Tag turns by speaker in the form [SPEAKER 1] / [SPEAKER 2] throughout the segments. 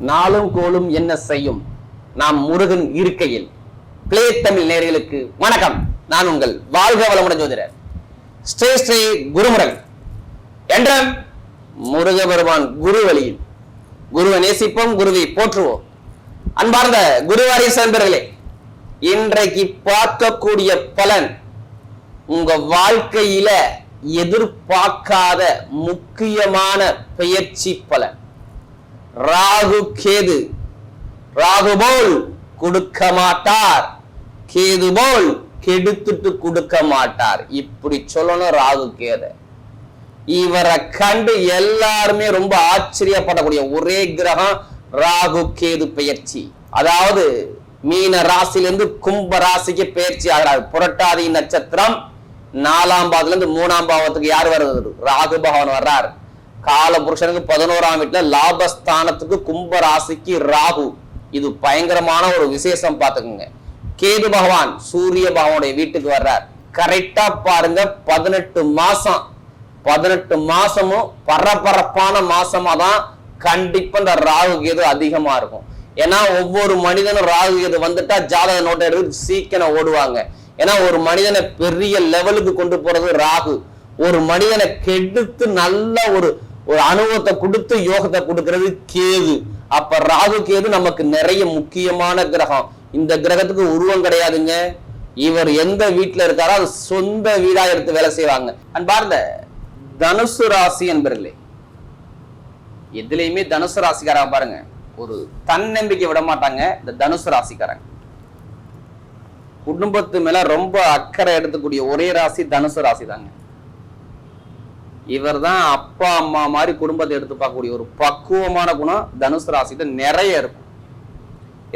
[SPEAKER 1] நாளும் கோலும் என்ன செய்யும்? நாம் முருகன் இருக்கையில். பிளே தமிழ் நேர்களுக்கு வணக்கம். நான் உங்கள் வாழ்க வளமுடன் ஜோதிடர். ஸ்ரீ ஸ்ரீ குருமுரல் என்ற முருக பெருமான் குரு வழியில் குருவை நேசிப்போம் குருவை போற்றுவோம். அன்பார்ந்த குருவாரி சேர்ந்தர்களே இன்றைக்கு பார்க்கக்கூடிய பலன் உங்க வாழ்க்கையில எதிர்பார்க்காத முக்கியமான பெயர்ச்சி பலன். ராகு கேது. ராகு போல் கொடுக்க மாட்டார். கேது போல் கெடுத்துட்டு கொடுக்க மாட்டார். இப்படி சொல்லணும் ராகு கேது. இவரை கண்டு எல்லாருமே ரொம்ப ஆச்சரியப்படக்கூடிய ஒரே கிரகம் ராகு கேது பெயர்ச்சி அதாவது மீன ராசியிலிருந்து கும்ப ராசிக்கு பெயர்ச்சி ஆகிறார். புரட்டாதி நட்சத்திரம் நாலாம் பாவத்துல இருந்து மூணாம் பாவத்துக்கு யார் வருது ராகு பகவான் வர்றார். கால புருஷனுக்கு பதினோராம் வீட்டுல லாபஸ்தானத்துக்கு கும்ப ராசிக்கு ராகு. இது பயங்கரமான ஒரு விசேஷம் பார்த்துக்குங்க. கேது பகவான் சூரிய பகவானுடைய வீட்டுக்கு வர்றார். கரெக்டா பாருங்க பதினெட்டு மாசம். பதினெட்டு மாசமும் பரபரப்பான மாசமா தான் கண்டிப்பா இந்த ராகு கேது அதிகமா இருக்கும். ஏன்னா ஒவ்வொரு மனிதனும் ராகு கேது வந்துட்டா ஜாதக நோட்டை எடுத்து சீக்கிரம் ஓடுவாங்க. ஏன்னா ஒரு மனிதனை பெரிய லெவலுக்கு கொண்டு போறது ராகு. ஒரு மனிதனை கெடுத்து நல்ல ஒரு ஒரு அனுபவத்தை கொடுத்து யோகத்தை கொடுக்கறது கேது. அப்ப ராகு கேது நமக்கு நிறைய முக்கியமான கிரகம். இந்த கிரகத்துக்கு உருவம் கிடையாதுங்க. இவர் எந்த வீட்டுல இருக்காரோ அது சொந்த வீடா எடுத்து வேலை செய்வாங்க. அன்பார்ந்த தனுசு ராசி என்பர்களே. எதுலையுமே தனுசு ராசிக்காரங்க பாருங்க ஒரு தன்னம்பிக்கை விட மாட்டாங்க இந்த தனுசு ராசிக்காரங்க. குடும்பத்து மேல ரொம்ப அக்கறை எடுத்துக்கூடிய ஒரே ராசி தனுசு ராசி தாங்க இவர் தான் அப்பா அம்மா மாதிரி குடும்பத்தை எடுத்து பார்க்கக்கூடிய ஒரு பக்குவமான குணம் தனுசு ராசியில நிறைய இருக்கும்.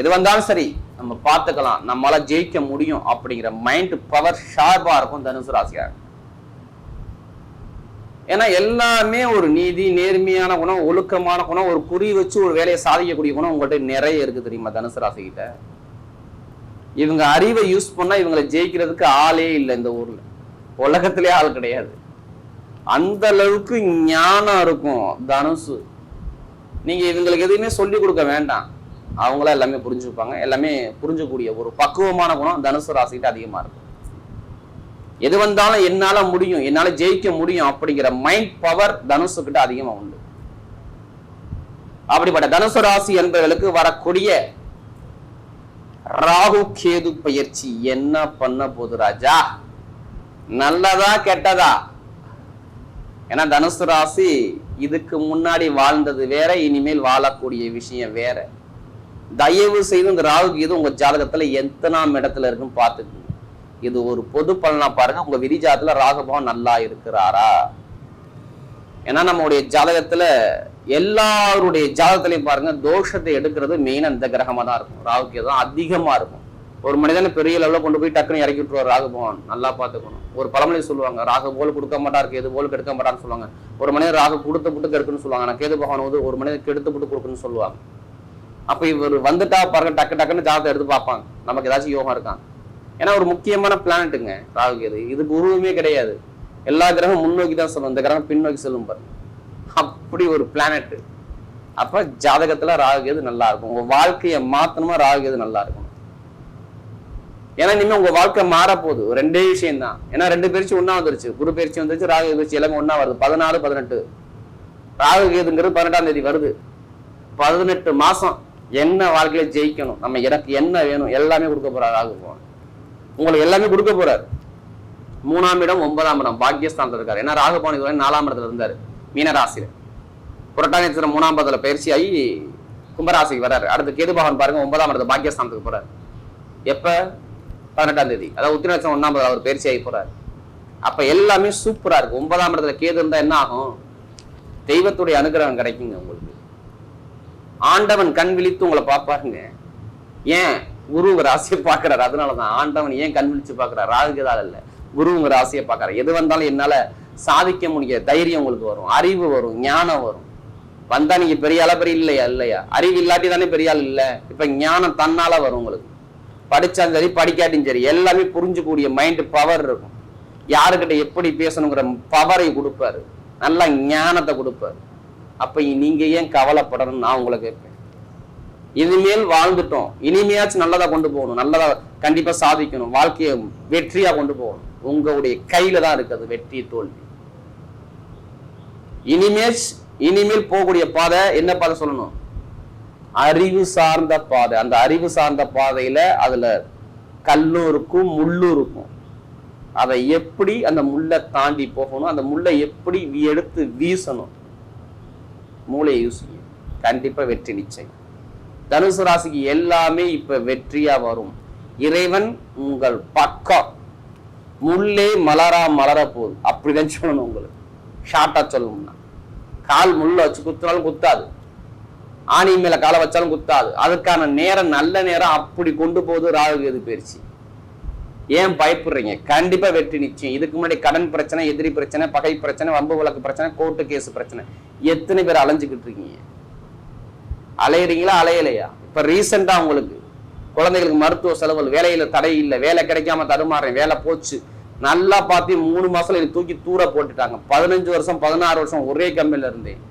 [SPEAKER 1] எது வந்தாலும் சரி நம்ம பார்த்துக்கலாம். நம்மளால ஜெயிக்க முடியும் அப்படிங்கிற மைண்ட் பவர் ஷார்ப்பா இருக்கும் தனுசு ராசியாக ஏன்னா எல்லாமே ஒரு நீதி நேர்மையான குணம் ஒழுக்கமான குணம் ஒரு குறி வச்சு ஒரு வேலையை சாதிக்கக்கூடிய குணம் உங்கள்கிட்ட நிறைய இருக்கு தெரியுமா தனுசு ராசி இவங்க அறிவை யூஸ் பண்ணா இவங்களை ஜெயிக்கிறதுக்கு ஆளே இல்லை இந்த ஊர்ல. உலகத்திலே ஆள் கிடையாது. அந்த அளவுக்கு ஞானம் இருக்கும் தனுசு. நீங்க இவங்களுக்கு எதுவுமே சொல்லி கொடுக்க வேண்டாம். அவங்களா எல்லாமே புரிஞ்சுப்பாங்க. எல்லாமே புரிஞ்சக்கூடிய ஒரு பக்குவமான குணம் தனுசு ராசிக்கிட்ட அதிகமா இருக்கும் எது வந்தாலும் என்னால முடியும் என்னால ஜெயிக்க முடியும் அப்படிங்கிற மைண்ட் பவர் தனுசு கிட்ட அதிகமா உண்டு. அப்படிப்பட்ட தனுசு ராசி என்பவர்களுக்கு வரக்கூடிய ராகு கேது பயிற்சி என்ன பண்ண போது ராஜா? நல்லதா கெட்டதா? ஏன்னா தனுசு ராசி இதுக்கு முன்னாடி வாழ்ந்தது வேற இனிமேல் வாழக்கூடிய விஷயம் வேற. தயவு செய்து இந்த ராகு கேது உங்க ஜாதகத்துல எத்தனாம் இடத்துல இருக்குன்னு பார்த்துக்குங்க. இது ஒரு பொது பலனா பாருங்க உங்க விரிஜாதத்துல ராகுபவன் நல்லா இருக்கிறாரா? ஏன்னா நம்மளுடைய ஜாதகத்துல எல்லாருடைய ஜாதகத்திலையும் பாருங்க தோஷத்தை எடுக்கிறது மெயின் அந்த கிரகமா தான் இருக்கும். ராகுக்கு தான் அதிகமா இருக்கும். ஒரு மனிதனை பெரிய லெவலில் கொண்டு போய் டக்குன்னு இறக்கி விட்டுருவார் ராகுபவான் நல்லா பார்த்துக்கணும். ஒரு பழமொழி சொல்லுவாங்க ராகு போல் கொடுக்க மாட்டார் கேது போல் கெடுக்க மாட்டார்னு சொல்லுவாங்க. ஒரு மனிதன் ராகு கொடுத்து புட்டு கெடுக்குன்னு சொல்லுவாங்க. நான் கேது பகவான் வந்து ஒரு மனிதன் கெடுத்து புட்டு கொடுக்குன்னு சொல்லுவாங்க. அப்போ இவர் வந்துட்டா பாருங்க டக்கு டக்குன்னு ஜாதகத்தை எடுத்து பார்ப்பாங்க. நமக்கு ஏதாச்சும் யோகம் இருக்கான் ஏன்னா ஒரு முக்கியமான பிளானட்டுங்க ராகு கேது. இதுக்கு உருவமே கிடையாது. எல்லா கிரகம் முன்னோக்கி தான் சொல்லும். இந்த கிரகம் பின்னோக்கி செல்லும் பாருங்க. அப்படி ஒரு பிளானட்டு அப்போ ஜாதகத்தில் ராகு கேது நல்லா இருக்கும். உங்கள் வாழ்க்கையை மாத்தணுமா ராகு கேது நல்லா இருக்கும்? ஏன்னா இனிமே உங்க வாழ்க்கை மாறப்போகுது. ரெண்டே விஷயம் தான் ஏன்னா ரெண்டு பேர்ச்சி ஒன்றா வந்துருச்சு. குரு பயிற்சி வந்துருச்சு ராகு பயிற்சி எல்லாமே ஒன்றா வருது. பதினாறு பதினெட்டு. ராகு கேதுங்கிறது பதினெட்டாம் தேதி வருது. பதினெட்டு மாசம் என்ன வாழ்க்கையில ஜெயிக்கணும்? நம்ம எனக்கு என்ன வேணும்? எல்லாமே கொடுக்க போறாரு ராகு பகவான். உங்களுக்கு எல்லாமே கொடுக்க போறாரு. மூணாம் இடம் ஒன்பதாம் இடம். பாக்கியஸ்தானத்தில் இருக்காரு. ஏன்னா ராகுபவன் இதுவரை நாலாம் இடத்துல இருந்தாரு. மீனராசியில. புரட்டாதி நட்சத்திரம் மூணாம் பதத்துல பயிற்சி ஆகி கும்பராசிக்கு வர்றாரு. அடுத்து கேது பகவான் பாருங்க ஒன்பதாம் இடத்துல பாக்கியஸ்தானத்துக்கு போறாரு. எப்ப? பதினெட்டாம் தேதி. அதாவது உத்திர ஒன்றாம் ஒன்னாம் அவர் பயிற்சி ஆகி போறாரு. அப்ப எல்லாமே சூப்பரா இருக்கு ஒன்பதாம் இடத்துல கேது இருந்தா என்ன ஆகும்? தெய்வத்துடைய அனுகிரகம் கிடைக்குங்க உங்களுக்கு. ஆண்டவன் கண் விழித்து உங்களை பார்ப்பாருங்க. ஏன்? குரு உங்க ராசியை பார்க்கிறாரு. அதனாலதான். ஆண்டவன் ஏன் கண் விழிச்சு பார்க்கறாரு? ராகுகதால் இல்ல. குரு உங்க ராசியை பார்க்கறாரு. எது வந்தாலும் என்னால சாதிக்க முடிய தைரியம் உங்களுக்கு வரும். அறிவு வரும். ஞானம் வரும். வந்தா நீங்க பெரிய ஆளா பெரிய இல்லையா? இல்லையா? அறிவு இல்லாட்டி தானே பெரிய ஆள் இல்ல. இப்ப ஞானம் தன்னால வரும் உங்களுக்கு. படிச்சாலும் சரி படிக்காட்டியும் சரி எல்லாமே புரிஞ்சுக்கூடிய மைண்டு பவர் இருக்கும். யாருக்கிட்ட எப்படி பேசணுங்கிற பவரை கொடுப்பாரு. நல்ல ஞானத்தை கொடுப்பாரு. அப்போ நீங்கள் ஏன் கவலைப்படணும்னு நான் உங்களை கேட்பேன். இனிமேல் வாழ்ந்துட்டோம். இனிமையாச்சும் நல்லதாக கொண்டு போகணும். நல்லதாக கண்டிப்பாக சாதிக்கணும். வாழ்க்கையை வெற்றியாக கொண்டு போகணும். உங்களுடைய கையில் தான் இருக்குது வெற்றி தோல்வி. இனிமேல் இனிமேல் போகக்கூடிய பாதை என்ன பாதை சொல்லணும்? அறிவு சார்ந்த பாதை. அந்த அறிவு சார்ந்த பாதையில அதுல கல்லும் இருக்கும் முள்ளும் இருக்கும் அதை எப்படி அந்த முள்ளை தாண்டி போகணும் அந்த முள்ளை எப்படி எடுத்து வீசணும்? மூளையை யூசிங்க. கண்டிப்பா வெற்றி நிச்சயம். தனுசு ராசிக்கு எல்லாமே இப்ப வெற்றியா வரும். இறைவன் உங்கள் பக்கம். முள்ளே மலரா மலர போகுது. அப்படிதான் சொல்லணும் உங்களுக்கு. ஷார்ட்டா சொல்லணும்னா. கால் முள்ள வச்சு குத்துனாலும் குத்தாது. ஆணி மேல காலை வச்சாலும் குத்தாது. அதுக்கான நேரம் நல்ல நேரம் அப்படி கொண்டு போகுது ராகு எது பயிற்சி. ஏன் பயப்படுறீங்க? கண்டிப்பா வெற்றி நிச்சயம். இதுக்கு முன்னாடி கடன் பிரச்சனை எதிரி பிரச்சனை பகை பிரச்சனை வம்பு வழக்கு பிரச்சனை கோர்ட்டு கேஸ் பிரச்சனை. எத்தனை பேர் அலைஞ்சுக்கிட்டு இருக்கீங்க? அலையிறீங்களா? அலையலையா? இப்ப ரீசெண்டா உங்களுக்கு குழந்தைகளுக்கு மருத்துவ செலவுகள் வேலையில தடை இல்லை வேலை கிடைக்காம தடுமாறேன் வேலை போச்சு. நல்லா பார்த்து மூணு மாசத்துல தூக்கி தூர போட்டுட்டாங்க. பதினஞ்சு வருஷம் பதினாறு வருஷம் ஒரே கம்பெனில இருந்தேன்.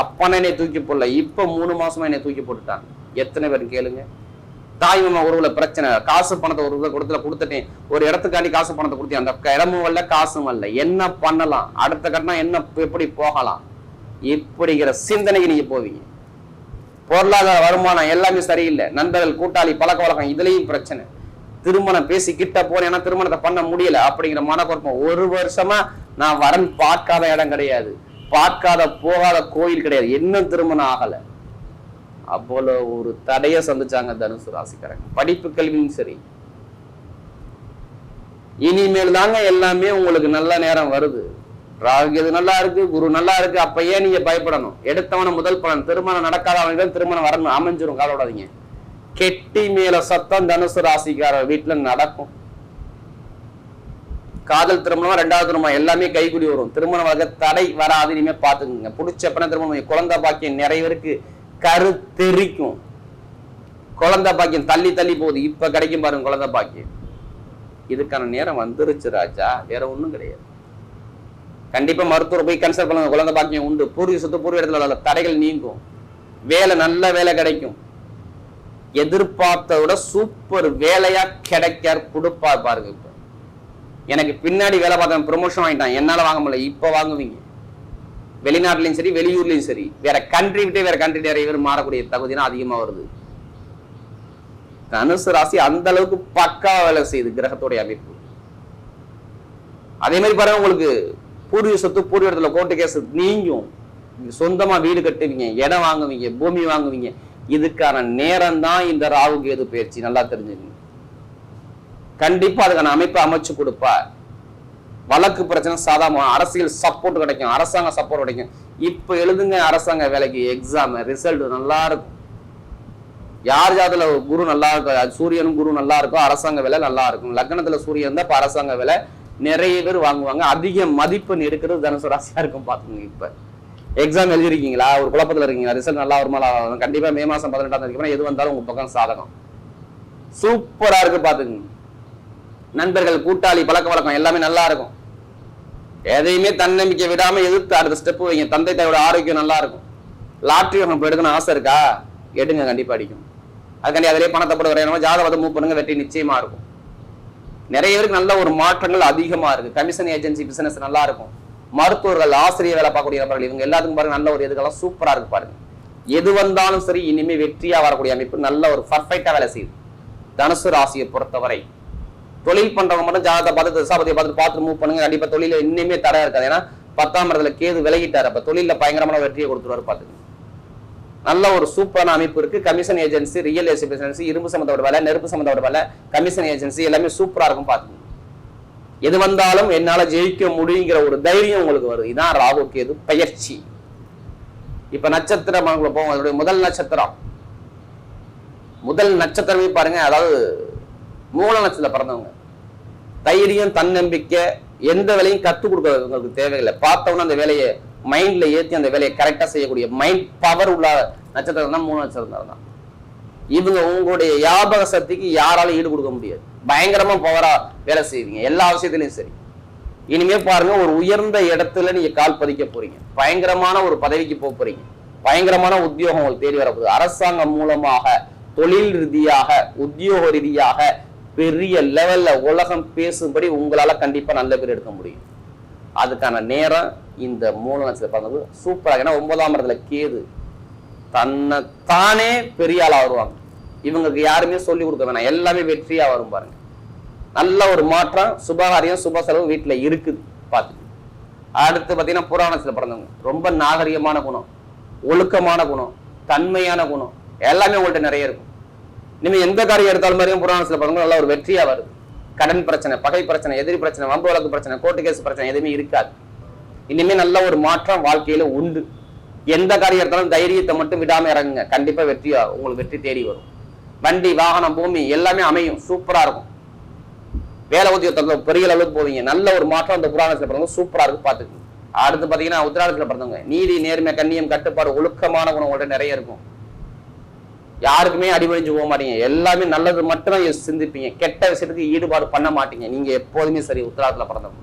[SPEAKER 1] அப்பன என்னை தூக்கி போடல. இப்ப மூணு மாசமா என்னை தூக்கி போட்டுட்டான் எத்தனை பேர் கேளுங்க. தாய் மாமா உறவுல பிரச்சனை. காசு பணத்தை ஒரு ரூபாய் கொடுத்துல கொடுத்துட்டேன். ஒரு இடத்துக்காண்டி காசு பணத்தை கொடுத்தேன் அந்த இடமும் வரல காசும் வரல. என்ன பண்ணலாம்? அடுத்த கட்டம் என்ன எப்படி போகலாம்? இப்படிங்கிற சிந்தனைக்கு நீங்க போவீங்க. பொருளாதார வருமானம் எல்லாமே சரியில்லை. நண்பர்கள் கூட்டாளி பழக்க வழக்கம் இதுலயும் பிரச்சனை. திருமணம் பேசி கிட்ட போனேன்னா திருமணத்தை பண்ண முடியல அப்படிங்கிற மனக்குழப்பம் ஒரு வருஷமா நான் வரன் பார்க்காத இடம் கிடையாது. பார்க்காத போகாத கோயில் கிடையாது. இன்னும் திருமணம் ஆகல. அப்போல ஒரு தடைய சந்திச்சாங்க தனுசு ராசிக்காரங்க. படிப்பு கல்வியும் சரி. இனிமேல் தாங்க எல்லாமே உங்களுக்கு நல்ல நேரம் வருது. ராகு இது நல்லா இருக்கு குரு நல்லா இருக்கு. அப்ப ஏன் நீங்க பயப்படணும்? எடுத்தவன முதல் பலன். திருமணம் நடக்காத திருமணம் வரணும். அமைஞ்சிரும். கவலைப்படாதீங்க. கெட்டி மேல சத்தம் தனுசு ராசிக்கார வீட்டுல நடக்கும். காதல் திருமணம் ரெண்டாவது திருமணம் எல்லாமே கைக்குடி வரும். திருமண வகை தடை வராது இனிமே பாத்துக்கோங்க பண்ண திருமணம் குழந்தை பாக்கியம் நிறைய பேருக்கு கரு தெரிக்கும் குழந்தை பாக்கியம் தள்ளி தள்ளி போகுது. இப்ப கிடைக்கும் பாருங்க குழந்தை பாக்கியம். இதுக்கான நேரம் வந்துருச்சு ராஜா. வேற ஒன்றும் கிடையாது. கண்டிப்பா மருத்துவர் போய் கன்சல்ட் பண்ணுங்க. குழந்தை பாக்கியம் உண்டு. பூர்வீக சொத்து பூர்வ இடத்துல உள்ள தடைகள் நீங்கும். வேலை நல்ல வேலை கிடைக்கும். எதிர்பார்த்த விட சூப்பர் வேலையா கிடைக்க கொடுப்பார் பாருங்க இப்ப. எனக்கு பின்னாடி வேலை பார்த்தவன் ப்ரொமோஷன் வாங்கிட்டான். என்னால வாங்க முடியல. இப்ப வாங்குவீங்க. வெளிநாட்டுலயும் சரி வெளியூர்லயும் சரி. வேற கண்ட்ரி விட்டு வேற கண்ட்ரி நிறைய பேர் மாறக்கூடிய தகுதி அதிகமா வருது. தனுசு ராசி அந்த அளவுக்கு பக்கா வேலை செய்யுது கிரகத்துடைய அமைப்பு. அதே மாதிரி பாருங்க உங்களுக்கு பூர்வீக சொத்து பூர்வ இடத்துல கோர்ட்டு கேஸ் நீங்கும். சொந்தமா வீடு கட்டுவீங்க இடம் வாங்குவீங்க பூமி வாங்குவீங்க. இதுக்கான நேரம் தான் இந்த ராகு கேது பயிற்சி. நல்லா தெரிஞ்சுக்கணும். கண்டிப்பா அதுக்கான அமைப்பை அமைச்சு கொடுப்பார். வழக்கு பிரச்சனை சாதாரண அரசியல் சப்போர்ட் கிடைக்கும். அரசாங்க சப்போர்ட் கிடைக்கும். இப்ப எழுதுங்க அரசாங்க வேலைக்கு எக்ஸாம் ரிசல்ட் நல்லா இருக்கும். யார் ஜாதத்துல குரு நல்லா இருக்கும் சூரியனும் குரு நல்லா இருக்கும். அரசாங்க வேலை நல்லா இருக்கும். லக்னத்துல சூரியன் இருந்தால் இப்ப அரசாங்க வேலை நிறைய பேர் வாங்குவாங்க. அதிக மதிப்பெண் எடுக்கிறது தனுசு ராசியா இருக்கும் பாத்துங்க இப்ப. எக்ஸாம் எழுதிருக்கீங்களா? ஒரு குழப்பத்துல இருக்கீங்களா? ரிசல்ட் நல்லா வருமா நல்லா கண்டிப்பா மே மாசம் பதினெட்டாம் தேதிக்கு எது வந்தாலும் உங்க பக்கம் சாதகம். சூப்பரா இருக்கு பாத்துக்கங்க. நண்பர்கள் கூட்டாளி பழக்க வழக்கம் எல்லாமே நல்லா இருக்கும். எதையுமே தன்னம்பிக்கை விடாம எதிர்த்து அடுத்த ஸ்டெப் வைங்க. தந்தை தாயோட ஆரோக்கியம் நல்லா இருக்கும். லாட்ரி இப்போ எடுக்கணும் ஆசை இருக்கா? எடுங்க கண்டிப்பா அடிக்கும் அதுக்காண்டி அதிலே பணத்தை போட வரையணும்? ஜாதகத்தை மூவ் பண்ணுங்க வெற்றி நிச்சயமா இருக்கும். நிறைய பேருக்கு நல்ல ஒரு மாற்றங்கள் அதிகமா இருக்கு. கமிஷன் ஏஜென்சி பிசினஸ் நல்லா இருக்கும். மருத்துவர்கள் ஆசிரியர் வேலை பார்க்கக்கூடிய நபர்கள் இவங்க எல்லாத்துக்கும் பாருங்க நல்ல ஒரு எதுக்கெல்லாம் சூப்பரா இருக்கு பாருங்க. எது வந்தாலும் சரி இனிமே வெற்றியா வரக்கூடிய அமைப்பு நல்ல ஒரு பர்ஃபெக்டா வேலை செய்யுது. தனுசு ராசியை பொறுத்தவரை. தொழில் பண்றவங்க மட்டும் ஜாதகத்தை பார்த்து தசாபதியை பார்த்து பார்த்து மூவ் பண்ணுங்க. கண்டிப்பா தொழில இன்னுமே தர இருக்காது. ஏன்னா பத்தாம் இடத்துல கேது விலகிட்டார். அப்ப தொழில பயங்கரமான வெற்றியை கொடுத்துருவாரு பாத்துங்க நல்ல ஒரு சூப்பரான அமைப்பு இருக்கு. கமிஷன் ஏஜென்சி ரியல் எஸ்டேட் இரும்பு சம்பந்தப்பட்ட வேலை நெருப்பு சம்பந்தப்பட்ட வேலை கமிஷன் ஏஜென்சி எல்லாமே சூப்பரா இருக்கும் பாத்துங்க எது வந்தாலும் என்னால ஜெயிக்க முடியுங்கிற ஒரு தைரியம் உங்களுக்கு வருது. இதான் ராகு கேது பயிற்சி. இப்ப நட்சத்திரம் போவோம். அதனுடைய முதல் நட்சத்திரம். முதல் நட்சத்திரமே பாருங்க அதாவது மூல பிறந்தவங்க. தைரியம் தன்னம்பிக்கை எந்த வேலையும் கற்றுக் கொடுக்கறது உங்களுக்கு தேவையில்லை. பார்த்தவொன்னே அந்த வேலையை மைண்ட்ல ஏற்றி அந்த வேலையை கரெக்டாக செய்யக்கூடிய மைண்ட் பவர் உள்ள நட்சத்திரம் தான் மூணு நட்சத்திரம் தான். இவங்க உங்களுடைய ஞாபக சக்திக்கு யாராலும் ஈடு கொடுக்க முடியாது. பயங்கரமா பவரா வேலை செய்வீங்க. எல்லா விஷயத்திலையும் சரி. இனிமே பாருங்க ஒரு உயர்ந்த இடத்துல நீங்க கால் பதிக்க போறீங்க. பயங்கரமான ஒரு பதவிக்கு போக போறீங்க. பயங்கரமான உத்தியோகம் உங்களுக்கு தேடி வரப்போகுது. அரசாங்கம் மூலமாக தொழில் ரீதியாக உத்தியோக ரீதியாக பெரிய லெவலில் உலகம் பேசும்படி உங்களால் கண்டிப்பாக நல்ல பேர் எடுக்க முடியும். அதுக்கான நேரம் இந்த மூணு லட்சத்தை பிறந்தது சூப்பராக ஏன்னா ஒன்பதாம் இடத்துல கேது தன்னை தானே பெரிய ஆளாக வருவாங்க. இவங்களுக்கு யாருமே சொல்லி கொடுக்க வேணாம். எல்லாமே வெற்றியாக வரும் பாருங்க. நல்ல ஒரு மாற்றம் சுபகாரியம் சுப செலவு வீட்டில் இருக்குது பார்த்து அடுத்து பார்த்தீங்கன்னா புராணத்தில் பிறந்தவங்க. ரொம்ப நாகரிகமான குணம் ஒழுக்கமான குணம் தன்மையான குணம் எல்லாமே உங்கள்கிட்ட நிறைய இருக்கும். இனிமே எந்த காரியம் எடுத்தாலும் மாதிரியும் புராணத்துல பிறந்தவங்க நல்லா ஒரு வெற்றியா வருது. கடன் பிரச்சனை பகை பிரச்சனை எதிரி பிரச்சனை வம்பு வழக்கு பிரச்சனை கோர்ட்டு கேஸ் பிரச்சனை எதுவுமே இருக்காது. இனிமே நல்ல ஒரு மாற்றம் வாழ்க்கையில உண்டு. எந்த காரியம் எடுத்தாலும் தைரியத்தை மட்டும் விடாம இறங்குங்க. கண்டிப்பா வெற்றியா உங்களுக்கு வெற்றி தேடி வரும். வண்டி வாகனம் பூமி எல்லாமே அமையும். சூப்பரா இருக்கும். வேலை உத்தியோகத்தில் பெரிய அளவுக்கு போவீங்க. நல்ல ஒரு மாற்றம் அந்த புராணத்தில் பிறந்தவங்க சூப்பராக இருக்கு பார்த்துக்கு அடுத்து பார்த்தீங்கன்னா உத்திராடத்துல பிறந்தவங்க. நீதி நேர்மை கண்ணியம் கட்டுப்பாடு ஒழுக்கமான குணம் நிறைய இருக்கும். யாருக்குமே அடிபணிஞ்சு போக மாட்டீங்க. எல்லாமே நல்லது மட்டும்தான் சிந்திப்பீங்க. கெட்ட விஷயத்துக்கு ஈடுபாடு பண்ண மாட்டீங்க. நீங்க எப்போதுமே சரி உத்திராடத்துல பிறந்தவங்க.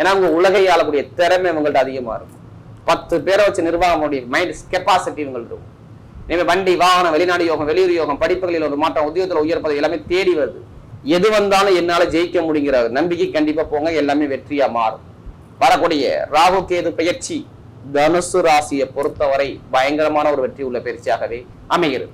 [SPEAKER 1] ஏன்னா உங்க உலகை ஆளக்கூடிய திறமை உங்கள்ட்ட அதிகமா இருக்கும். பத்து பேரை வச்சு நிர்வாகம் மைண்ட் கெப்பாசிட்டி உங்கள்ட்ட இருக்கும். வண்டி வாகனம் வெளிநாடு யோகம் வெளியூர் யோகம் படிப்புகளில் ஒரு மாற்றம் உத்தியோகத்தில் உயர் பதவி எல்லாமே தேடி வருது. எது வந்தாலும் என்னால ஜெயிக்க முடிங்கிற நம்பிக்கை கண்டிப்பா போங்க. எல்லாமே வெற்றியா மாறும். வரக்கூடிய ராகு கேது பயிற்சி தனுசு ராசியை பொறுத்தவரை பயங்கரமான ஒரு வெற்றி உள்ள பயிற்சியாகவே அமைகிறது.